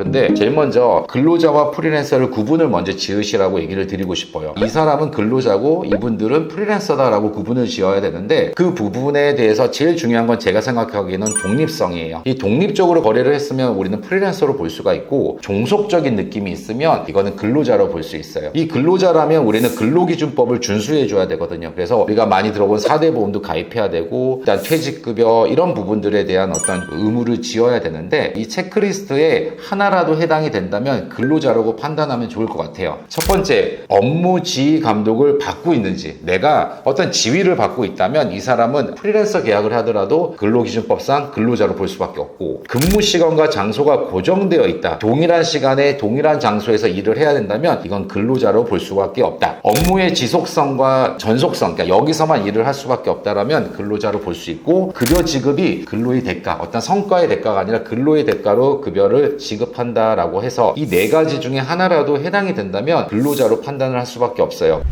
근데 제일 먼저 근로자와 프리랜서를 구분을 먼저 지으시라고 얘기를 드리고 싶어요. 이 사람은 근로자고 이분들은 프리랜서다라고 구분을 지어야 되는데 그 부분에 대해서 제일 중요한 건 제가 생각하기에는 독립성이에요. 이 독립적으로 거래를 했으면 우리는 프리랜서로 볼 수가 있고 종속적인 느낌이 있으면 이거는 근로자로 볼 수 있어요. 이 근로자라면 우리는 근로기준법을 준수해 줘야 되거든요. 그래서 우리가 많이 들어본 4대 보험도 가입해야 되고 일단 퇴직급여 이런 부분들에 대한 어떤 의무를 지어야 되는데 이 체크리스트에 하나 라도 해당이 된다면 근로자라고 판단하면 좋을 것 같아요. 첫 번째, 업무 지휘 감독을 받고 있는지 내가 어떤 지위를 받고 있다면 이 사람은 프리랜서 계약을 하더라도 근로기준법상 근로자로 볼 수밖에 없고 근무 시간과 장소가 고정되어 있다. 동일한 시간에 동일한 장소에서 일을 해야 된다면 이건 근로자로 볼 수밖에 없다. 업무의 지속성과 전속성, 그러니까 여기서만 일을 할 수밖에 없다라면 근로자로 볼 수 있고 급여 지급이 근로의 대가, 어떤 성과의 대가가 아니라 근로의 대가로 급여를 지급 한다라고 해서 이 네 가지 중에 하나라도 해당이 된다면 근로자로 판단을 할 수밖에 없어요.